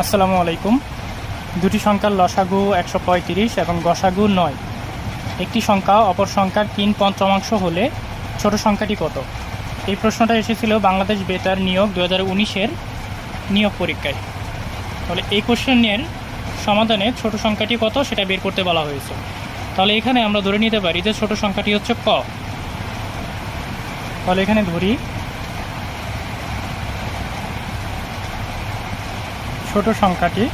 আসসালামু আলাইকুম। দুটি সংখ্যার লসাগু একশো পঁয়ত্রিশ এবং গসাগু নয়। একটি সংখ্যা, অপর সংখ্যার তিন পঞ্চমাংশ হলে ছোট সংখ্যাটি কত? এই প্রশ্নটা এসেছিল বাংলাদেশ বেতার নিয়োগ দু হাজার উনিশের নিয়োগ পরীক্ষায়। তাহলে এই কোশ্চেনের সমাধানে ছোট সংখ্যাটি কত সেটা বের করতে বলা হয়েছে। তাহলে এখানে আমরা ধরে নিতে পারি যে ছোট সংখ্যাটি হচ্ছে ক। তাহলে এখানে ধরি ছোট সংখ্যাটি।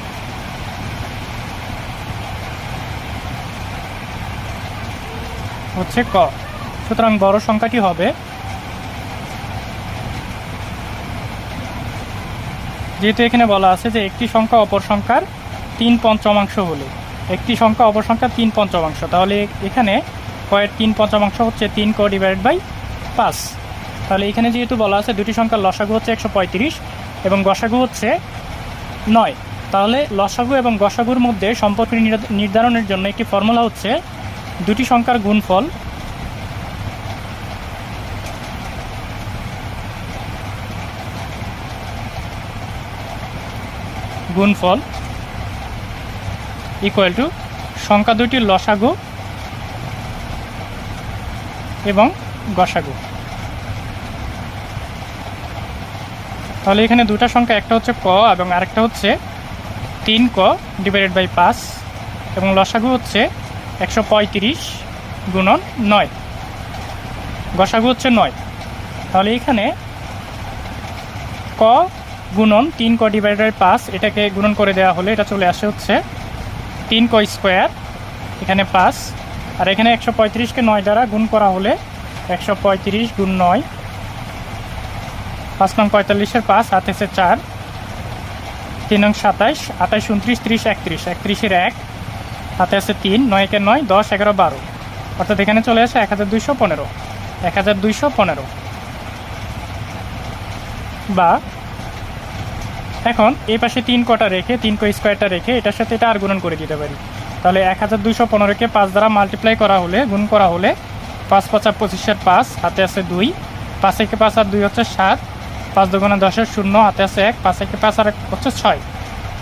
হচ্ছে ক। সুতরাং বড় সংখ্যাটি হবে যেহেতু এখানে বলা আছে যে একটি সংখ্যা অপর সংখ্যার তিন পঞ্চমাংশ হলে। একটি সংখ্যা অপর সংখ্যার তিন পঞ্চমাংশ। তাহলে এখানে কয়ের তিন পঞ্চমাংশ হচ্ছে তিন ক ডিভাইড বাই পাঁচ। তাহলে এখানে যেহেতু বলা আছে দুটি সংখ্যার লসাগু হচ্ছে একশো পঁয়ত্রিশ এবং গসাগু হচ্ছে নয়। তাহলে লসাগু এবং গসাগুর মধ্যে সম্পর্ক নির্ধা- নির্ধারণের জন্য একটি ফর্মুলা হচ্ছে দুটি সংখ্যার গুণফল গুণফল ইকুয়াল টু সংখ্যা দুটির লসাগু এবং গসাগু। তাহলে এখানে দুটা সংখ্যা, একটা হচ্ছে ক এবং আরেকটা হচ্ছে তিন ক ডিভাইডেড বাই পাঁচ এবং লসাগু হচ্ছে একশো পঁয়ত্রিশ গুণন নয়। গসাগু হচ্ছে নয়। তাহলে এখানে ক গুণন তিন ক ডিভাইডেড বাই পাঁচ, এটাকে গুণন করে দেওয়া হলে এটা চলে আসে হচ্ছে তিন ক স্কোয়ার এখানে পাঁচ। আর এখানে একশো পঁয়ত্রিশকে নয় দ্বারা গুণ করা হলে একশো পঁয়ত্রিশ গুণ নয় পাঁচ নং পঁয়তাল্লিশের পাঁচ হাতেছে চার, তিন নং সাতাইশ, আঠাইশ উনত্রিশ ত্রিশ একত্রিশ, একত্রিশের এক হাতে আছে তিন, নয় একে নয়, দশ, এগারো, বারো। অর্থাৎ এখানে চলে আসে এক হাজার দুইশো পনেরো, এক হাজার দুইশো পনেরো। বা এখন এই পাশে তিন কটা রেখে, তিন কো স্কোয়ারটা রেখে এটার সাথে এটা আর গুণন করে দিতে পারি। তাহলে এক হাজার দুইশো পনেরোকে পাঁচ দ্বারা মাল্টিপ্লাই করা হলে, গুণ করা হলে পাঁচ পাঁচা পঁচিশের পাঁচ হাতে আছে দুই পাঁচ একে পাঁচ আর দুই হচ্ছে সাত পাঁচ দুগুণে দশের শূন্য, হাতে আছে এক, পাঁচ একে পাঁচ আর এক হচ্ছে ছয়।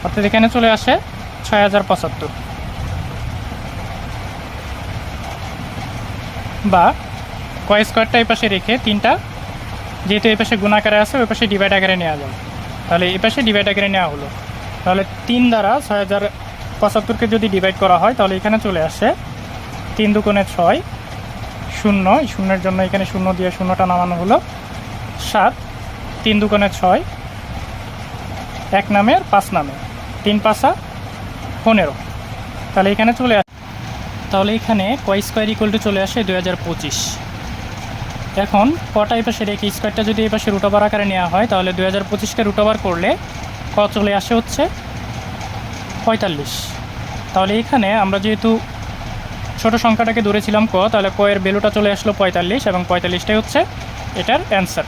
অর্থাৎ এখানে চলে আসে ছয় হাজার পঁচাত্তর। বা কয় স্কোয়ারটা এই পাশে রেখে তিনটা, যেহেতু এই পাশে গুণাকারে আছে, ওই পাশে ডিভাইড আকারে নেওয়া যায়। তাহলে এই পাশে ডিভাইড আকারে নেওয়া হলো। তাহলে তিন দ্বারা ছয় হাজার পঁচাত্তরকে যদি ডিভাইড করা হয়, তাহলে এখানে চলে আসে তিন দুকোণে ছয়, শূন্য। শূন্যের জন্য এখানে শূন্য দিয়ে শূন্যটা নামানো হলো। সাত তিন দুকোণে ছয়, এক নামে আর পাঁচ নামে তিন পাঁচা, পনেরো। তাহলে এখানে চলে আসে তাহলে এখানে কয় স্কোয়ার ইকুয়াল টু চলে আসে দুই হাজার পঁচিশ। এখন কটা এই পাশে রেখে স্কোয়ারটা যদি এই পাশে রুটোবার আকারে নেওয়া হয়, তাহলে দুই হাজার পঁচিশকে রুটোবার করলে ক চলে আসে হচ্ছে পঁয়তাল্লিশ। তাহলে এখানে আমরা যেহেতু ছোট সংখ্যাটাকে ধরেছিলাম ক, তাহলে ক এর ভ্যালুটা চলে আসলো পঁয়তাল্লিশ এবং পঁয়তাল্লিশটাই হচ্ছে এটার অ্যান্সার